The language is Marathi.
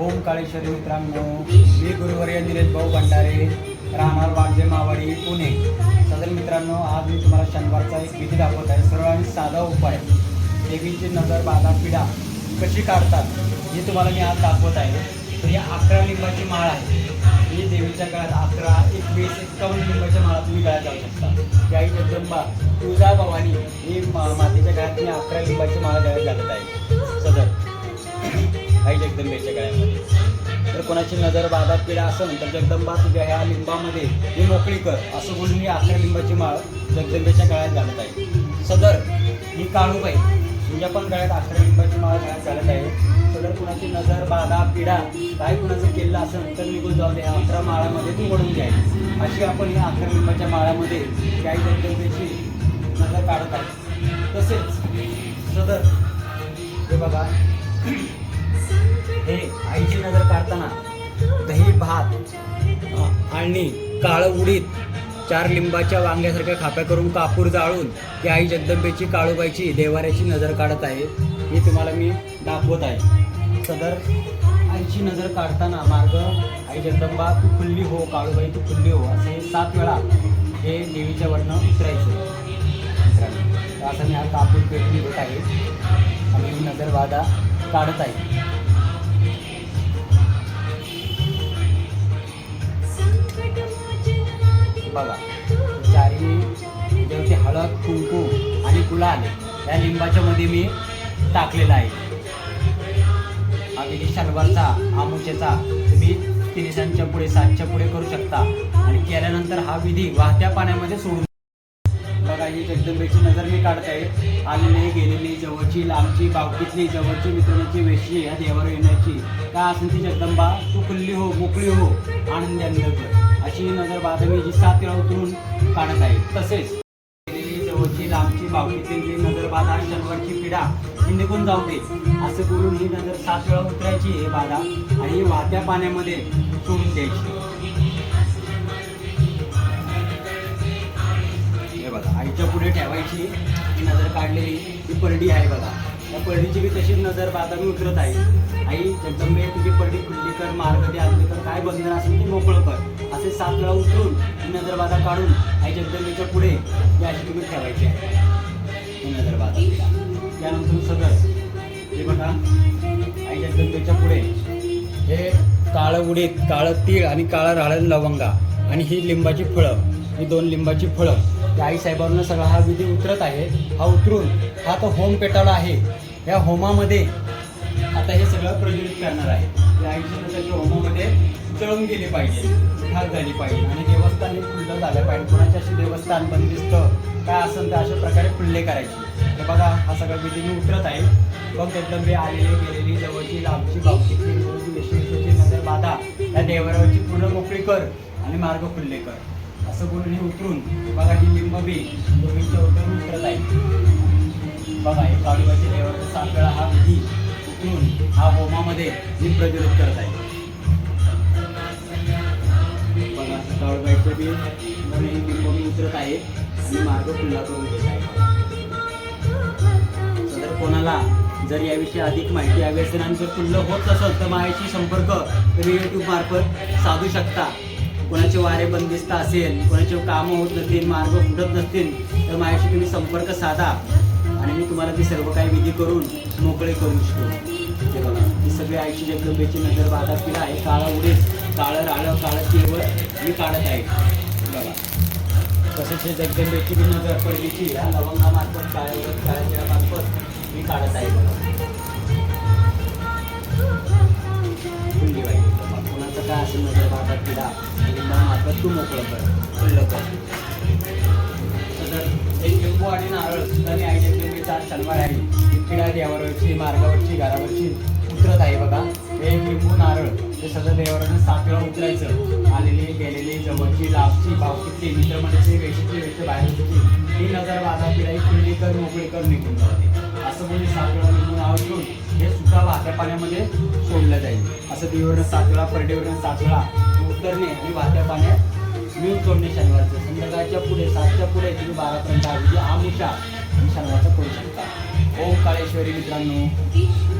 ओम काळेश्वरी मित्रांनो मी गुरुवर्य निलेश भाऊ भंडारे राहणार वाडजे मावाडी पुणे. सदर मित्रांनो आज मी तुम्हाला शनिवारचा एक विधी दाखवत आहे. सरळ आणि साधा उपाय. देवीची नजर बाधा पिढा कशी काढतात हे तुम्हाला मी आज दाखवत आहे. तर या अकरा लिंबाची माळ आहे. ही देवीच्या काळात अकरा एकवीस एक्कावन्न लिंबाच्या माळा तुम्ही गळ्यात जाऊ शकता. याही जगदंबा तुळजा भवानी ही मा- काळात मी अकरा लिंबाची माळा गळ्यात जात आहे. सदर. काही जगदंबेच्या गळ्यामध्ये. कोणाची नजर बाधा पिढा असेल तर जगदंबा तुझ्या ह्या लिंबामध्ये ही मोकळी कर. असं बोलून मी आपल्या लिंबाची माळ जगदंबेच्या गळ्यात घालत आहे. सदर ही काळूबाई तुझ्या पण गळ्यात अकरा लिंबाची माळ गळ्यात घालत आहे. सदर कुणाची नजर बाधा पिढा काय कुणाचं केलं असेल तर निघून जाऊ दे. ह्या अकरा माळामध्ये तू ओढून घ्याय अशी आपण ह्या अकरा लिंबाच्या माळामध्ये काही जगदंबेची नजर काढत आहे. तसेच सदर हे बघा. हे आईची नजर काढताना दही भात आणि काळं उडीद चार लिंबाच्या वांग्यासारख्या खाप्या करून कापूर जाळून ती आई जगदंबेची काळूबाईची देवाऱ्याची नजर काढत आहे. हे तुम्हाला मी दाखवत आहे. सदर आईची नजर काढताना मार्ग आई जगदंबा तू खुल्ली हो काळूबाई तू खुल्ली हो असे सात वेळा हे देवीच्या वरनं उतरायचं. असं मी हा कापूर पेटून घेत आहे. आणि नजरवादा काढत आहे. बघा. चारी जेवढी हळद कुंकू आणि गुलाल या लिंबाच्या मध्ये मी टाकलेला आहे. हा विधी शनिवारचा आमुच्याचा तुम्ही तिनिसांच्या पुढे सातच्या पुढे करू शकता. आणि केल्यानंतर हा विधी वाहत्या पाण्यामध्ये सोडून बघा ही जगदंबेची नजर मी काढताय आलेली गेलेली जवळची लांबची बावकीतली जवळची मित्रांची वेशी या देवावर येण्याची. का असेल ती जगदंबा तू खुल्ली हो मोकळी हो आनंदी आनंद अशी ही नजर मी जी सात वेळा उतरून काढत आहे. तसेच जवळची लांबची बावकीतली जी नजर बाधा शनिवारची पिढा ही निघून जाऊ दे असं करून ही नजर सात वेळा उतरायची हे बाधा आणि ही वाहत्या पाण्यामध्ये सोडून द्यायची. हे बघा आईच्या पुढे ठेवायची ही नजर काढलेली ही परडी आहे बघा. त्या परडीची बी तशीच नजर बाधा मी उतरत आहे. आई जगदंबे तुझी परडी खुल्ली कर? मार्ग दे आली कर काय बंधन असेल ती मोकळं कर. असे सात वेळा उतरून ही नजरबाधा काढून आई जगदंबेच्या पुढे ही अशी तुम्ही ठेवायची आहे. ही नजरबाधा. त्यानंतर सगळं हे बघा आई जगदंबेच्या पुढे. हे काळं उडीद काळं तीळ आणि काळं राळण लवंगा आणि ही लिंबाची फळं. ही दोन लिंबाची फळं. त्या आई साहेबांना सगळा हा विधी उतरत आहे. हा उतरून हा तो होम पेटावला आहे. या होमामध्ये आता हे सगळं प्रज्वलित करणार आहे. या आईची होमामध्ये जळून गेली पाहिजे. खाक झाली पाहिजे. आणि देवस्थान हे खुल्लं झालं पाहिजे. कोणाचे असे देवस्थान बंदिस्त काय असेल तर अशा प्रकारे खुल्ले करायचे. हे बघा हा सगळा विधी मी उतरत आहे. बघ जगदंबे आलेली गेलेली जवळची लांबची बाबची विश्वेश्वरची नजर बाधा. या देवरावरची पूर्ण मोकळी कर आणि मार्ग खुल्ले कर. असं बोलून हे उतरून बघा ही लिंबबी दोन्हीच्या उतरून उतरत आहे. बघा हे काळूबाचे देवाचा सात वेळा हा विधी उतरून हा होमामध्ये मी प्रतिरोध करत आहे. बघा काळूबाईचं बी उतरत आहे. आणि मार्ग खुल्ला करून घेत आहे. जर कोणाला जर याविषयी अधिक माहिती हवी असेल आणि जर खुल्लं होत असेल तर माझ्याशी संपर्क तुम्ही यूट्यूब मार्फत साधू शकता. कोणाचे वारे बंदिस्त असेल कोणाचे कामं होत नसतील मार्ग फुटत नसतील तर माझ्याशी तुम्ही संपर्क साधा. आणि मी तुम्हाला ती सर्व काही विधी करून मोकळे करू शकतो ते बघा ही सगळी आईची जगदंबेची नजर बाधा केला आहे काळं उडीद काळं राळं काळं केवळ मी काढत आहे. बघा. तसेच हे जगदंबेची नजर पडलीची या लवंगामार्फत काळ्या काळ्या मार्फत मी काढत आहे. तू मोकळं कर. खुल्लं कर. तर एक लिंबू आणि नारळ सुद्धा मी आई जगदंबेचा चार शनिवार आहे. ही देवावरची मार्गावरची घरावरची. उतरत आहे बघा. हे एक लिंबू नारळ. हे सगळं देवावरनं सात वेळा उतरायचं. आलेली गेलेली जवळची लाभची भावकीतली मित्रमंडळी वेशीतली बाहेर होती ही नजर बाधा पिढाई खुल्ली कर मोकळी कर निघून जाते. असं म्हणजे सात वेळा निघून घेऊन हे सुद्धा वाहत्या पाण्यामध्ये सोडलं जाईल. असं देवीवरनं सात वेळा परडेवरनं सात वेळा करणे आणि वाहत्या पाण्यात मिळून सोडणे शनिवारचं. संध्याकाळच्या पुढे सातच्या पुढे तुम्ही बारापर्यंत आम्ही आमुषा आणि शनिवारचं करू शकता. ओम काळेश्वरी मित्रांनो.